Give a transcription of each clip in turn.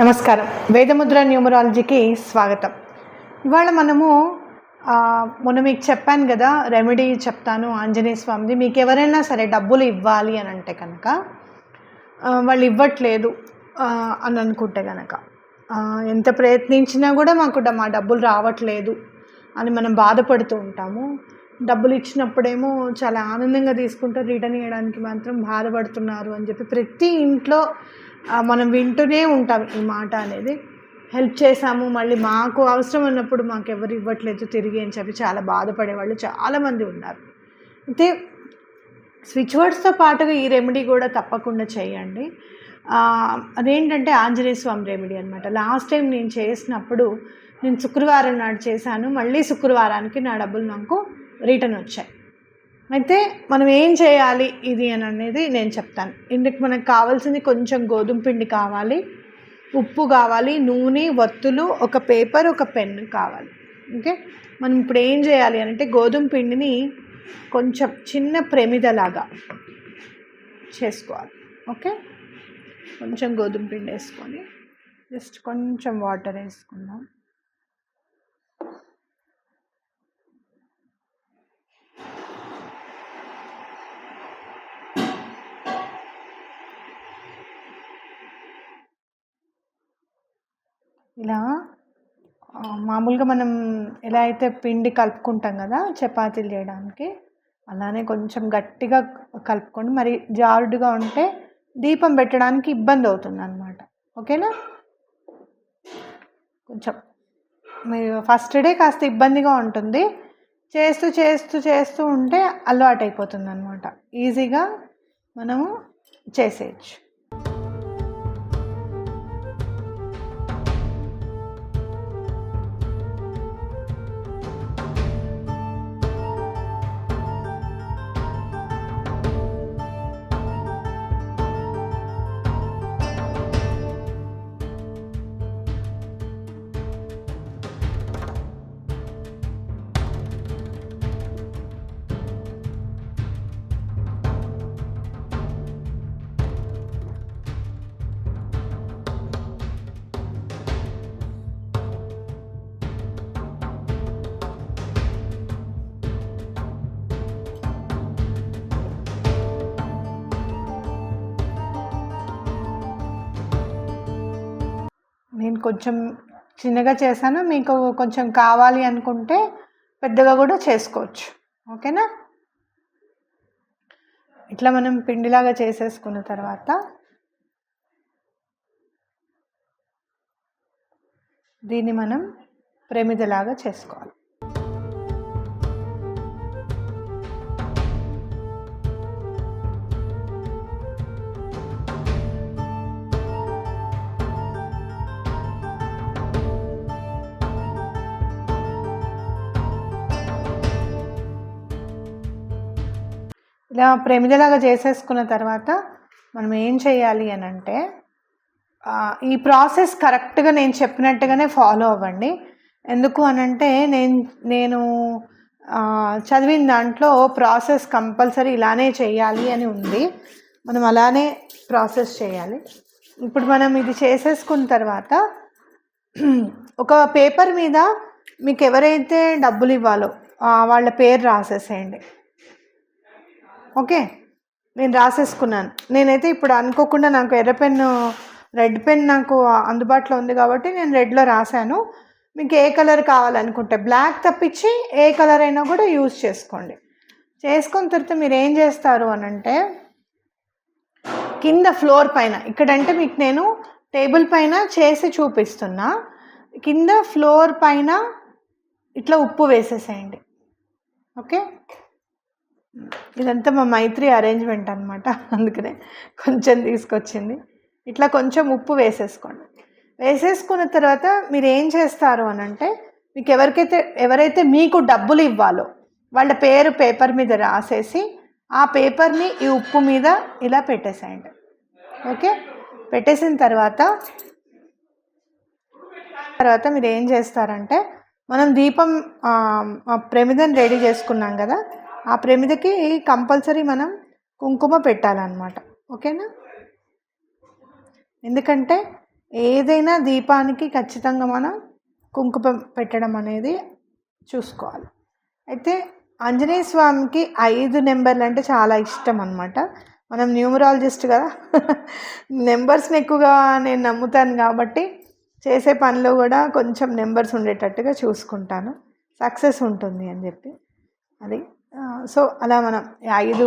నమస్కారం. వేదముద్ర న్యూమరాలజీకి స్వాగతం. ఇవాళ మనము మొన్న మీకు చెప్పాను కదా రెమెడీ చెప్తాను ఆంజనేయ స్వామిది. మీకు ఎవరైనా సరే డబ్బులు ఇవ్వాలి అని అంటే కనుక వాళ్ళు ఇవ్వట్లేదు అని అనుకుంటే కనుక ఎంత ప్రయత్నించినా కూడా మాకు మా డబ్బులు రావట్లేదు అని మనం బాధపడుతూ ఉంటాము. డబ్బులు ఇచ్చినప్పుడేమో చాలా ఆనందంగా తీసుకుంటారు. రిటర్న్ ఇవ్వడానికి మాత్రం బాధపడుతున్నారు అని చెప్పి ప్రతి ఇంట్లో మనం వింటూనే ఉంటాం ఈ మాట అనేది. హెల్ప్ చేశాము మళ్ళీ మాకు అవసరం ఉన్నప్పుడు మాకు ఎవరు ఇవ్వట్లేదు తిరిగి అని చెప్పి చాలా బాధపడే వాళ్ళు చాలామంది ఉన్నారు. అయితే స్విచ్ వర్డ్స్తో పాటుగా ఈ రెమెడీ కూడా తప్పకుండా చేయండి. అదేంటంటే ఆంజనేయ స్వామి రెమెడీ అనమాట లాస్ట్ టైం నేను చేసినప్పుడు నేను శుక్రవారం నాడు చేశాను మళ్ళీ శుక్రవారానికి నా డబ్బులు నాకు రిటర్న్ వచ్చాయి. అయితే మనం ఏం చేయాలి ఇది అని అనేది నేను చెప్తాను. ఇందుకు మనకు కావాల్సింది కొంచెం గోధుమ పిండి కావాలి ఉప్పు కావాలి నూనె వత్తులు ఒక పేపర్ ఒక పెన్ కావాలి. ఓకే? మనం ఇప్పుడు ఏం చేయాలి అంటే గోధుమ పిండిని కొంచెం చిన్న ప్రమిదలాగా చేసుకోవాలి. ఓకే? కొంచెం గోధుమ పిండి వేసుకొని జస్ట్ కొంచెం వాటర్ వేసుకుందాం. ఇలా మామూలుగా మనం ఎలా అయితే పిండి కలుపుకుంటాం కదా చపాతీలు చేయడానికి అలానే కొంచెం గట్టిగా కలుపుకొని మరి జారుడుగా ఉంటే దీపం పెట్టడానికి ఇబ్బంది అవుతుంది అనమాట ఓకేనా? కొంచెం. మీరు ఫస్ట్ డే కాస్త ఇబ్బందిగా ఉంటుంది. చేస్తూ చేస్తూ చేస్తూ ఉంటే అలవాటు అయిపోతుంది అనమాట ఈజీగా మనము చేసేయచ్చు. నేను కొంచెం చిన్నగా చేశాను మీకు కొంచెం కావాలి అనుకుంటే పెద్దగా కూడా చేసుకోవచ్చు. ఓకేనా? ఇట్లా మనం పిండిలాగా చేసేసుకున్న తర్వాత దీన్ని మనం ప్రమిదలాగా చేసుకోవాలి. ఇలా ప్రమిదలాగా చేసేసుకున్న తర్వాత మనం ఏం చేయాలి అని అంటే ఈ ప్రాసెస్ కరెక్ట్గా నేను చెప్పినట్టుగానే ఫాలో అవ్వండి. ఎందుకు అనంటే నేను నేను చదివిన దాంట్లో ప్రాసెస్ కంపల్సరీ ఇలానే చేయాలి అని ఉంది. మనం అలానే ప్రాసెస్ చేయాలి. ఇప్పుడు మనం ఇది చేసేసుకున్న తర్వాత ఒక పేపర్ మీద మీకు ఎవరైతే డబ్బులు ఇవ్వాలో వాళ్ళ పేరు రాసేసేయండి. ఓకే? నేను రాసేసుకున్నాను. నేనైతే ఇప్పుడు అనుకోకుండా నాకు ఎర్ర పెన్ను రెడ్ పెన్ నాకు అందుబాటులో ఉంది కాబట్టి నేను రెడ్లో రాశాను. మీకు ఏ కలర్ కావాలనుకుంటే బ్లాక్ తప్పించి ఏ కలర్ అయినా కూడా యూజ్ చేసుకోండి. చేసుకున్న తర్వాత మీరు ఏం చేస్తారు అని అంటే కింద ఫ్లోర్ పైన ఇక్కడంటే మీకు నేను టేబుల్ పైన చేసి చూపిస్తున్నా. కింద ఫ్లోర్ పైన ఇట్లా ఉప్పు వేసేసేయండి. ఓకే? ఇదంతా మా మైత్రి అరేంజ్మెంట్ అనమాట అందుకనే కొంచెం తీసుకొచ్చింది. ఇట్లా కొంచెం ఉప్పు వేసేసుకోండి. వేసేసుకున్న తర్వాత మీరు ఏం చేస్తారు అని అంటే మీకు ఎవరికైతే ఎవరైతే మీకు డబ్బులు ఇవ్వాలో వాళ్ళ పేరు పేపర్ మీద రాసేసి ఆ పేపర్ని ఈ ఉప్పు మీద ఇలా పెట్టేసేయండి. ఓకే? పెట్టేసిన తర్వాత తర్వాత మీరు ఏం చేస్తారంటే మనం దీపం ప్రమిదం రెడీ చేసుకున్నాం కదా ఆ ప్రమిదకి కంపల్సరీ మనం కుంకుమ పెట్టాలన్నమాట. ఓకేనా? ఎందుకంటే ఏదైనా దీపానికి ఖచ్చితంగా మనం కుంకుమ పెట్టడం అనేది చూసుకోవాలి. అయితే ఆంజనేయ స్వామికి ఐదు నెంబర్లు అంటే చాలా ఇష్టం అనమాట మనం న్యూమరాలజిస్ట్ కదా. నెంబర్స్ని ఎక్కువగా నేను నమ్ముతాను కాబట్టి చేసే పనిలో కూడా కొంచెం నెంబర్స్ ఉండేటట్టుగా చూసుకుంటాను. సక్సెస్ ఉంటుంది అని చెప్పి. అది సో అలా మనం ఐదు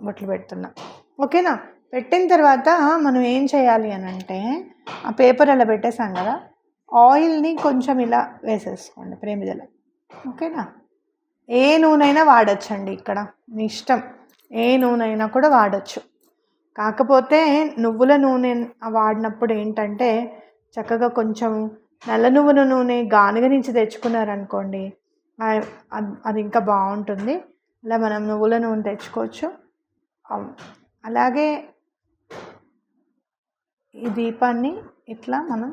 బొట్లు పెడుతున్నాం. ఓకేనా? పెట్టిన తర్వాత మనం ఏం చేయాలి అని అంటే ఆ పేపర్ అలా పెట్టేసాం కదా ఆయిల్ని కొంచెం ఇలా వేసేసుకోండి ప్రేమిదల. ఓకేనా? ఏ నూనెైనా వాడచ్చండి ఇక్కడ మీ ఇష్టం. ఏ నూనె అయినా కూడా వాడచ్చు. కాకపోతే నువ్వుల నూనె వాడినప్పుడు ఏంటంటే చక్కగా కొంచెం నల్ల నువ్వుల నూనె గానుగ నుంచి తెచ్చుకున్నారనుకోండి అది ఇంకా బాగుంటుంది. అలా మనం నువ్వుల నూనె తెచ్చుకోవచ్చు. అలాగే ఈ దీపాన్ని ఇట్లా మనం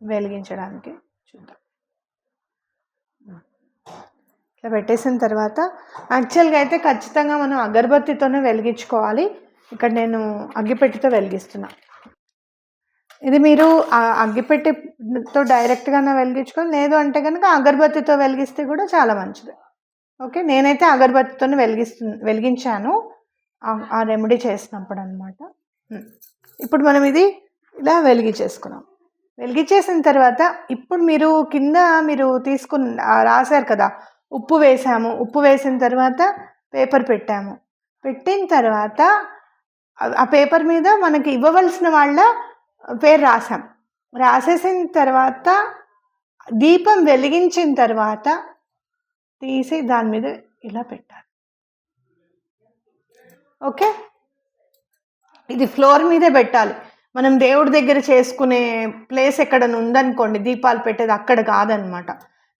వెలిగించడానికి చూద్దాం. ఇట్లా పెట్టేసిన తర్వాత యాక్చువల్గా అయితే ఖచ్చితంగా మనం అగరబత్తితోనే వెలిగించుకోవాలి. ఇక్కడ నేను అగ్గిపెట్టితో వెలిగిస్తున్నా. ఇది మీరు అగ్గిపెట్టితో డైరెక్ట్గానే వెలిగించుకోవాలి లేదు అంటే కనుక అగరబత్తితో వెలిగిస్తే కూడా చాలా మంచిది. ఓకే నేనైతే అగరబత్తితో వెలిగిస్తు వెలిగించాను. ఆ- రెమెడీ చేసినప్పుడు అనమాట ఇప్పుడు మనం ఇది ఇలా వెలిగించేసుకున్నాం. వెలిగించేసిన తర్వాత ఇప్పుడు మీరు కింద మీరు తీసుకుని రాశారు కదా ఉప్పు వేసాము. ఉప్పు వేసిన తర్వాత పేపర్ పెట్టాము. పెట్టిన తర్వాత ఆ పేపర్ మీద మనకి ఇవ్వవలసిన వాళ్ళ పేరు రాసాం రాసేసిన తర్వాత దీపం వెలిగించిన తర్వాత తీసి దాని మీద ఇలా పెట్టాలి. ఓకే? ఇది ఫ్లోర్ మీదే పెట్టాలి. మనం దేవుడి దగ్గర చేసుకునే ప్లేస్ ఎక్కడైనా ఉందనుకోండి దీపాలు పెట్టేది అక్కడ కాదనమాట.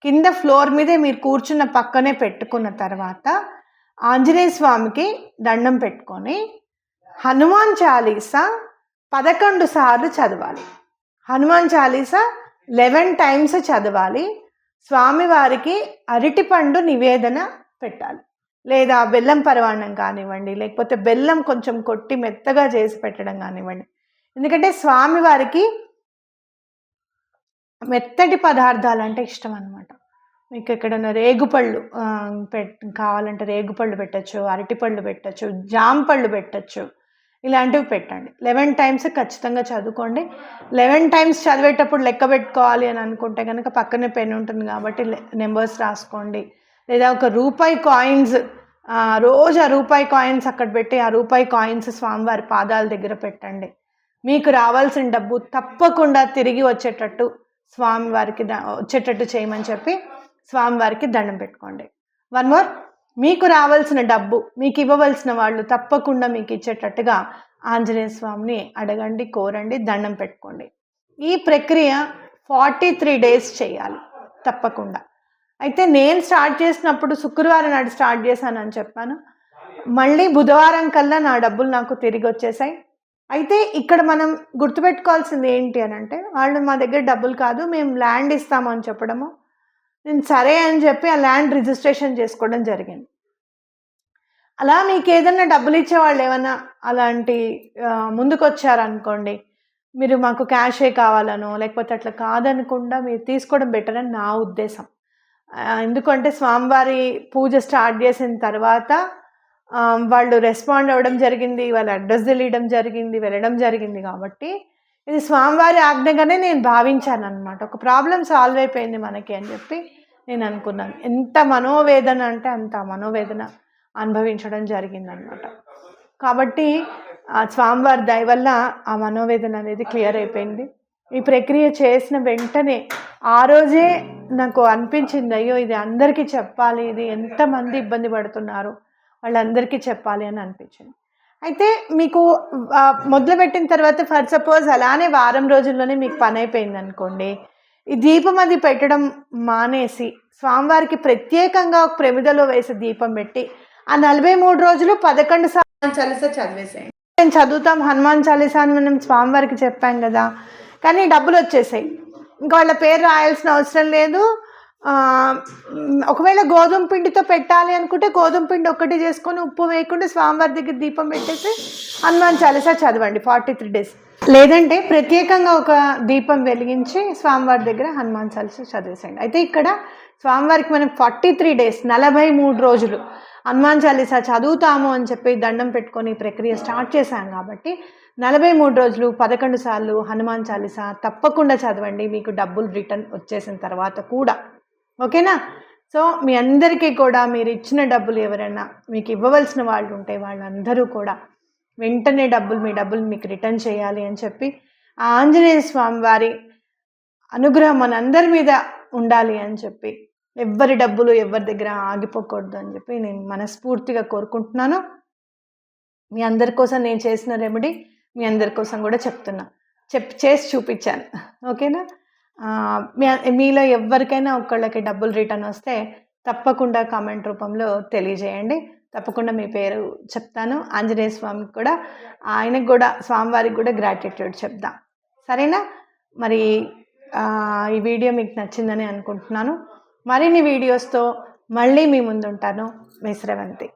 కింద ఫ్లోర్ మీదే మీరు కూర్చున్న పక్కనే పెట్టుకున్న తర్వాత ఆంజనేయ స్వామికి దండం పెట్టుకొని హనుమాన్ చాలీసా పదకొండు సార్లు చదవాలి. హనుమాన్ చాలీసా లెవెన్ టైమ్స్ చదవాలి. స్వామివారికి అరటిపండు నివేదన పెట్టాలి. లేదా బెల్లం పరవాణం కానివ్వండి లేకపోతే బెల్లం కొంచెం కొట్టి మెత్తగా చేసి పెట్టడం కానివ్వండి. ఎందుకంటే స్వామివారికి మెత్తటి పదార్థాలు అంటే ఇష్టం అనమాట మీకు ఎక్కడైనా రేగుపళ్ళు పెట్ కావాలంటే రేగుపళ్ళు పెట్టచ్చు అరటిపళ్ళు పెట్టచ్చు జాంపళ్ళు పెట్టచ్చు ఇలాంటివి పెట్టండి. లెవెన్ టైమ్స్ ఖచ్చితంగా చదువుకోండి. లెవెన్ టైమ్స్ చదివేటప్పుడు లెక్క పెట్టుకోవాలి అని అనుకుంటే కనుక పక్కనే పెన్ ఉంటుంది కాబట్టి నెంబర్స్ రాసుకోండి. లేదా ఒక రూపాయి కాయిన్స్ రోజు ఆ రూపాయి కాయిన్స్ అక్కడ పెట్టి ఆ రూపాయి కాయిన్స్ స్వామివారి పాదాల దగ్గర పెట్టండి. మీకు రావాల్సిన డబ్బు తప్పకుండా తిరిగి వచ్చేటట్టు స్వామివారికి వచ్చేటట్టు చేయమని చెప్పి స్వామివారికి దండం పెట్టుకోండి. వన్ మోర్ మీకు రావాల్సిన డబ్బు మీకు ఇవ్వవలసిన వాళ్ళు తప్పకుండా మీకు ఇచ్చేటట్టుగా ఆంజనేయ స్వామిని అడగండి కోరండి దండం పెట్టుకోండి. ఈ ప్రక్రియ ఫార్టీ త్రీ డేస్ చేయాలి తప్పకుండా. అయితే నేను స్టార్ట్ చేసినప్పుడు శుక్రవారం నాడు స్టార్ట్ చేశానని చెప్పాను. మళ్ళీ బుధవారం కల్లా నా డబ్బులు నాకు తిరిగి వచ్చేసాయి. అయితే ఇక్కడ మనం గుర్తుపెట్టుకోవాల్సింది ఏంటి అని అంటే వాళ్ళు మా దగ్గర డబ్బులు కాదు మేము ల్యాండ్ ఇస్తామని చెప్పడము. నేను సరే అని చెప్పి ఆ ల్యాండ్ రిజిస్ట్రేషన్ చేసుకోవడం జరిగింది. అలా మీకు ఏదైనా డబ్బులు ఇచ్చే వాళ్ళు ఏమైనా అలాంటి ముందుకొచ్చారనుకోండి మీరు మాకు క్యాషే కావాలనో లేకపోతే అట్లా కాదనకుండా మీరు తీసుకోవడం బెటర్ అని నా ఉద్దేశం. ఎందుకంటే స్వామివారి పూజ స్టార్ట్ చేసిన తర్వాత వాళ్ళు రెస్పాండ్ అవ్వడం జరిగింది వాళ్ళ అడ్రస్ తెలియడం జరిగింది వెళ్ళడం జరిగింది కాబట్టి ఇది స్వామివారి ఆజ్ఞగానే నేను భావించాను అనమాట ఒక ప్రాబ్లం సాల్వ్ అయిపోయింది మనకి అని చెప్పి నేను అనుకున్నాను. ఎంత మనోవేదన అంటే అంత మనోవేదన అనుభవించడం జరిగిందనమాట కాబట్టి ఆ స్వామివారి దయ వల్ల ఆ మనోవేదన అనేది క్లియర్ అయిపోయింది. ఈ ప్రక్రియ చేసిన వెంటనే ఆ రోజే నాకు అనిపించింది అయ్యో ఇది అందరికీ చెప్పాలి. ఇది ఎంతమంది ఇబ్బంది పడుతున్నారు? వాళ్ళందరికీ చెప్పాలి అని అనిపించింది. అయితే మీకు మొదలుపెట్టిన తర్వాత ఫర్ సపోజ్ అలానే వారం రోజుల్లోనే మీకు పని అయిపోయింది అనుకోండి ఈ దీపం అది పెట్టడం మానేసి స్వామివారికి ప్రత్యేకంగా ఒక ప్రమిదలో వేసి దీపం పెట్టి ఆ నలభై మూడు రోజులు పదకొండు సార్లు చాలీసా చదివేసేయండి. నేను చదువుతాం హనుమాన్ చాలీసా అని మనం స్వామివారికి చెప్పాం కదా కానీ డబ్బులు వచ్చేసాయి. ఇంకా వాళ్ళ పేరు రాయాల్సిన అవసరం లేదు ఒకవేళ గోధుమ పిండితో పెట్టాలి అనుకుంటే గోధుమ పిండి ఒక్కటి చేసుకొని ఉప్పు వేయకుండా స్వామివారి దగ్గర దీపం పెట్టేసి హనుమాన్ చాలీసా చదవండి ఫార్టీ త్రీ డేస్. లేదంటే ప్రత్యేకంగా ఒక దీపం వెలిగించి స్వామివారి దగ్గర హనుమాన్ చాలీసా చదివేసేయండి. అయితే ఇక్కడ స్వామివారికి మనం ఫార్టీ త్రీ డేస్ నలభై మూడు రోజులు హనుమాన్ చాలీసా చదువుతాము అని చెప్పి దండం పెట్టుకొని ప్రక్రియ స్టార్ట్ చేశాం కాబట్టి నలభై మూడు రోజులు పదకొండు సార్లు హనుమాన్ చాలీసా తప్పకుండా చదవండి మీకు డబ్బులు రిటర్న్ వచ్చేసిన తర్వాత కూడా. ఓకేనా? సో మీ అందరికీ కూడా మీరు ఇచ్చిన డబ్బులు ఎవరైనా మీకు ఇవ్వవలసిన వాళ్ళు ఉంటే వాళ్ళందరూ కూడా వెంటనే డబ్బులు మీ డబ్బులు మీకు రిటర్న్ చేయాలి అని చెప్పి ఆ ఆంజనేయ స్వామి వారి అనుగ్రహం మనందరి మీద ఉండాలి అని చెప్పి ఎవ్వరి డబ్బులు ఎవరి దగ్గర ఆగిపోకూడదు అని చెప్పి నేను మనస్ఫూర్తిగా కోరుకుంటున్నాను. మీ అందరి కోసం నేను చేసిన రెమెడీ మీ అందరి కోసం కూడా చెప్తున్నా. చెప్ చేసి చూపించాను. ఓకేనా? మీలో ఎవరికైనా ఒకళ్ళకి డబ్బులు రిటర్న్ వస్తే తప్పకుండా కామెంట్ రూపంలో తెలియజేయండి. తప్పకుండా మీ పేరు చెప్తాను. ఆంజనేయ స్వామికి కూడా ఆయనకు కూడా స్వామివారికి కూడా గ్రాటిట్యూడ్ చెప్దాం సరేనా? మరి ఈ వీడియో మీకు నచ్చిందని అనుకుంటున్నాను. మరిన్ని వీడియోస్తో మళ్ళీ మీ ముందుంటాను. మీ శ్రవంతి.